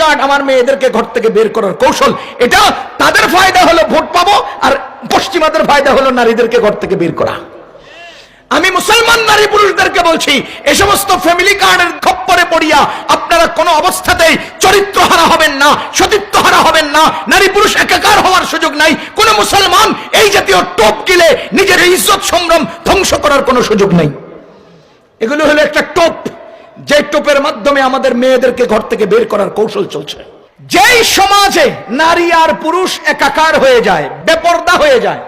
Card আমার মেয়েদেরকে ঘর থেকে বের করার কৌশল, এটা তাদের ফায়দা হলো ভোট পাবো আর পশ্চিমাদের ফায়দা হলো নারীদেরকে ঘর থেকে বের করা। আমি মুসলমান নারী পুরুষদেরকে বলছি, এ সমস্ত ফ্যামিলি কার্ডের খপ্পরে পড়িয়া আপনারা কোনো অবস্থাতেই চরিত্র হারা হবেন না সতীত্ব হারা হবেন না, নারী পুরুষ একাকার হওয়ার সুযোগ নাই, কোন মুসলমান এই জাতীয় টোপ গিলে নিজের ইজ্জত সংগ্রাম ধ্বংস করার কোনো সুযোগ নাই। এগুলো হলো একটা টোপ। যে টোপের মাধ্যমে আমাদের মেয়েদেরকে ঘর থেকে বের করার কৌশল চলছে। যেই সমাজে নারী আর পুরুষ একাকার হয়ে যায়, বেপর্দা হয়ে যায়,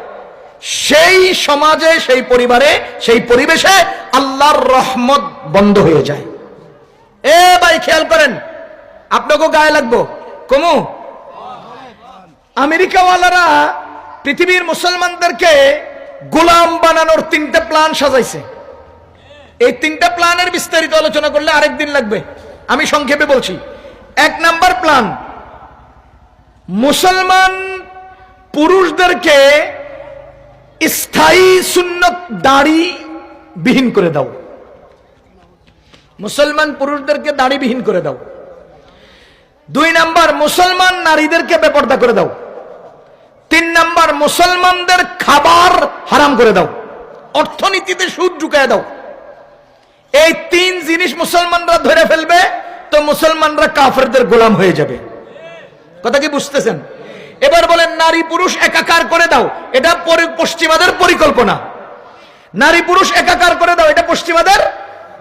সেই সমাজে, সেই পরিবারে, সেই পরিবেশে আল্লাহর রহমত বন্ধ হয়ে যায়। এ ভাই, খেয়াল করেন, আপনাকেও গায়ে লাগবো। কমু, আমেরিকাওয়ালারা পৃথিবীর মুসলমানদেরকে গোলাম বানানোর তিনটে প্ল্যান সাজাইছে। এই বিস্তারিত আলোচনা করলে আরেক দিন লাগবে। আমি সংক্ষেপে বলছি। এক নাম্বার প্ল্যান মুসলমান পুরুষদেরকে স্থায়ী সুন্নত দাড়ি বিহীন করে দাও। মুসলমান পুরুষদেরকে দাড়ি বিহীন করে দাও। দুই নাম্বার, মুসলমান নারীদেরকে বেপর্দা করে দাও। তিন নাম্বার, মুসলমানদের খাবার হারাম করে দাও। অর্থনীতিতে সুদ ঢুকায় দাও। এই তিন জিনিস মুসলমানরা ধরে ফেলবে, তো মুসলমানরা কাফেরদের গোলাম হয়ে যাবে। কথা কি বুঝতেছেন? এবার বলেন, নারী পুরুষ একাকার করে দাও, এটা পশ্চিমাদের পরিকল্পনা। নারী পুরুষ একাকার করে দাও, এটা পশ্চিমাদের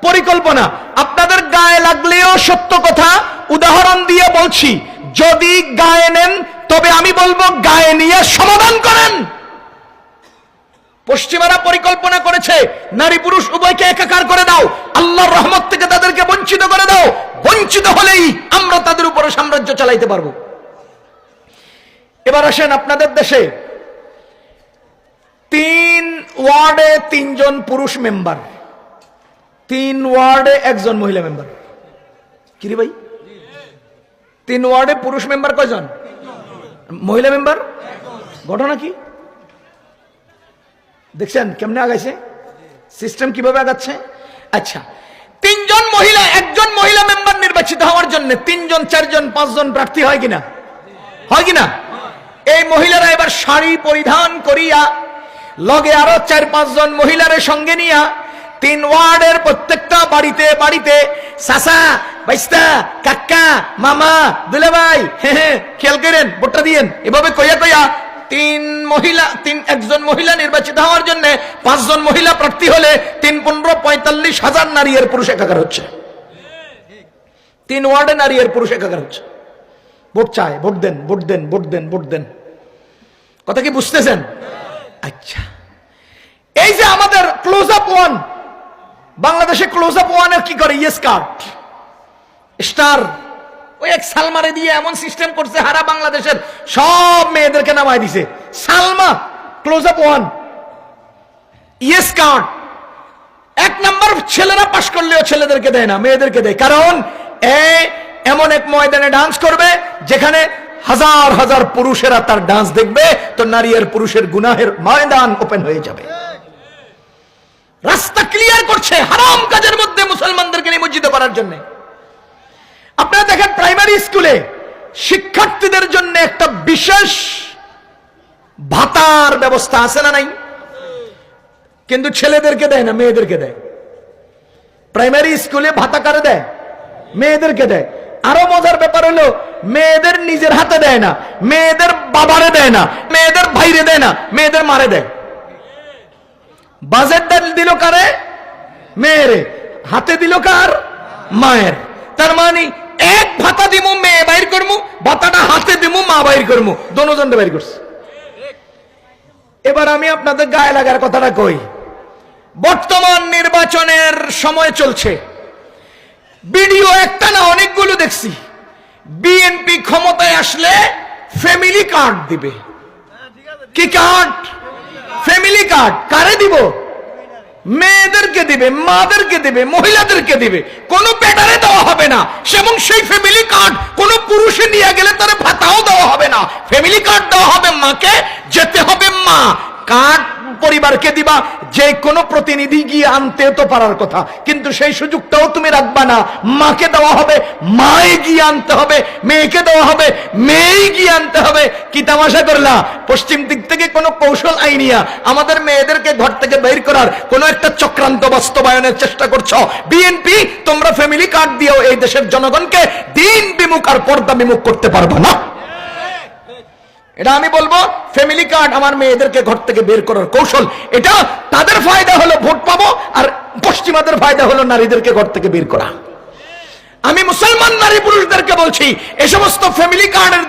পরিকল্পনা। আপনাদের গায়ে লাগলেও সত্য কথা, উদাহরণ দিয়ে বলছি, যদি গায়ে নেন, তবে আমি বলব গায়ে নিয়ে সমাধান করেন। পশ্চিমারা পরিকল্পনা করেছে, নারী পুরুষ উভয়কে একাকার করে দাও, আল্লাহর রহমত থেকে তাদেরকে বঞ্চিত করে দাও, বঞ্চিত হলেই আমরা তাদের উপরে সাম্রাজ্য চালাইতে পারব। এবার আসেন আপনাদের দেশে, তিন ওয়ার্ডে তিনজন পুরুষ মেম্বার, তিন ওয়ার্ডে একজন মহিলা মেম্বার। কিরে ভাই? তিন ওয়ার্ডে পুরুষ মেম্বার কয়জন? মহিলা মেম্বার? ঘটনা কি? দেখছেন কেমনে আগাইছে? সিস্টেম কীভাবে আগাচ্ছে? আচ্ছা তিনজন মহিলা, একজন মহিলা মেম্বার নির্বাচিত হওয়ার জন্য তিনজন, চারজন, পাঁচজন প্রার্থী হয় কিনা? হয় কিনা? এই মহিলারা এবার শাড়ি পরিধান করিয়া, লগে আরও চার, পাঁচজন মহিলার সঙ্গে নিয়া, তিন ওয়ার্ডের প্রত্যেকটা বাড়িতে বাড়িতে, সাসা, বাইস্তা, কাক্কা, মামা, দুলাভাই হ্যাঁ হ্যাঁ খেয়াল করেন, ভোটটা দিয়েন। এভাবে কইয়া কইয়া তিন মহিলা, তিন একজন মহিলা নির্বাচিত হওয়ার জন্য পাঁচজন মহিলা প্রার্থী হলে তিন পনেরো পঁয়তাল্লিশ হাজার নারী এর পুরুষ একাকার হচ্ছে। তিন ওয়ার্ডে নারী এর পুরুষ একাকার হচ্ছে। ভোট চায় ভোট দেন ভোট দেন ভোট দেন ভোট দেন। কথা কি বুঝতেছেন? আচ্ছা। এই যে আমাদের ক্লোজ আপ ওয়ান বাংলাদেশে ক্লোজ আপ ওয়ানের কি করে? ইয়েস কার্ড স্টার ওই এক সালমারে দিয়ে এমন সিস্টেম করছে, হারা বাংলাদেশের সব মেয়েদেরকে দিছে। Salma close up one yes card এক নাম্বার ছেলেরা পাশ করলেও ছেলেদেরকে দেয় না, মেয়েদেরকে দেয়। কারণ এ এমন এক ময়দানে ডান্স করবে, যেখানে হাজার হাজার পুরুষেরা তার ডান্স দেখবে, তো নারী আর পুরুষের গুনাহের ময়দান ওপেন হয়ে যাবে। রাস্তা ক্লিয়ার করছে, হারাম কাজের মধ্যে মুসলমানদেরকে নিমজ্জিত করার জন্য। আপনারা দেখেন প্রাইমারি স্কুলে শিক্ষার্থীদের জন্য একটা বিশেষ ভাতার ব্যবস্থা আছে না নাই? কিন্তু ছেলেদেরকে দেয় না, মেয়েদেরকে দেয়। প্রাইমারি স্কুলে ভাতা কারে দেয়? মেয়েদেরকে দেয়। আরও মজার ব্যাপার হলো, মেয়েদের নিজের হাতে দেয় না, মেয়েদের বাবারে দেয় না, মেয়েদের ভাইরে দেয় না, মেয়েদের মারে দেয়। বাজেটটা দিল কারে? মেয়েরে। হাতে দিল কার? মায়ের। তার মানে এক ভাতা দিমু, মেয়ে বাইর করমু, ভাতাটা হাতে দিমু, মা বাইর করমু। দনোজনটা বাইর করছে। এবার আমি আপনাদের গায়ে লাগার কথাটা কই। বর্তমান নির্বাচনের সময় চলছে। ভিডিও একটা না অনেকগুলো দেখছি। বিএনপি ক্ষমতায় আসলে ফ্যামিলি কার্ড দিবে। কি কার্ড? Family card. কারে দিব? মেয়েদেরকে দিবে, মাদেরকে দিবে, মহিলাদেরকে দিবে। কোনো পেটারে দেওয়া হবে না। এবং সেই ফ্যামিলি কার্ড কোনো পুরুষে নিয়ে গেলে তার ভাতাও দেওয়া হবে না। ফ্যামিলি কার্ড দেওয়া হবে মাকে, যেতে হবে মা। কার্ড পরিবারকে দিবা, যে কোনো প্রতিনিধি গিয়ে আনতে তো পারার কথা। কিন্তু সেই সুযোগটাও তুমি রাখবা না। মাকে দেওয়া হবে, মায়ে গিয়ে আনতে হবে, মেয়েকে দেওয়া হবে, মেয়েই গিয়ে আনতে হবে। কি তামাশা করলা? পশ্চিম দিক থেকে কোনো কৌশল আইনিয়া আমাদের মেয়েদেরকে ঘর থেকে বের করার কোনো একটা চক্রান্ত বাস্তবায়নের চেষ্টা করছ। বিএনপি তোমরা ফ্যামিলি কার্ড দিয়েও এই দেশের জনগণকে দিন বিমুখ আর পর্দা বিমুখ করতে পারব না। এটা আমি বলব ফ্যামিলি কার্ড আমার মেয়েদেরকে ঘর থেকে বের করার কৌশল। এটা তাদের ফায়দা হলো ভোট পাবো আর পশ্চিমাদের ফায়দা হলো নারীদেরকে ঘর থেকে বের করা। আমি মুসলমান নারী পুরুষদেরকে বলছি, এ সমস্ত ফ্যামিলি কার্ডের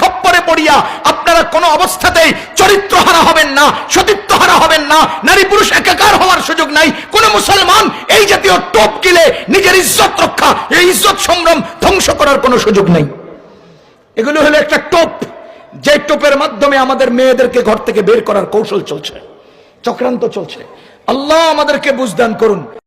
খপ্পরে পড়িয়া আপনারা কোনো অবস্থাতেই চরিত্র হারা হবেন না সতীত্ব হারা হবেন না, নারী পুরুষ একাকার হওয়ার সুযোগ নাই। কোন মুসলমান এই জাতীয় টোপ গিলে নিজের ইজ্জত রক্ষা, এই ইজ্জত সংগ্রাম ধ্বংস করার কোনো সুযোগ নাই। এগুলো হলো একটা টোপ। যে টোপের মাধ্যমে আমাদের মেয়েদেরকে ঘর থেকে বের করার কৌশল চলছে, চক্রান্ত চলছে। আল্লাহ আমাদেরকে বুঝদান করুন।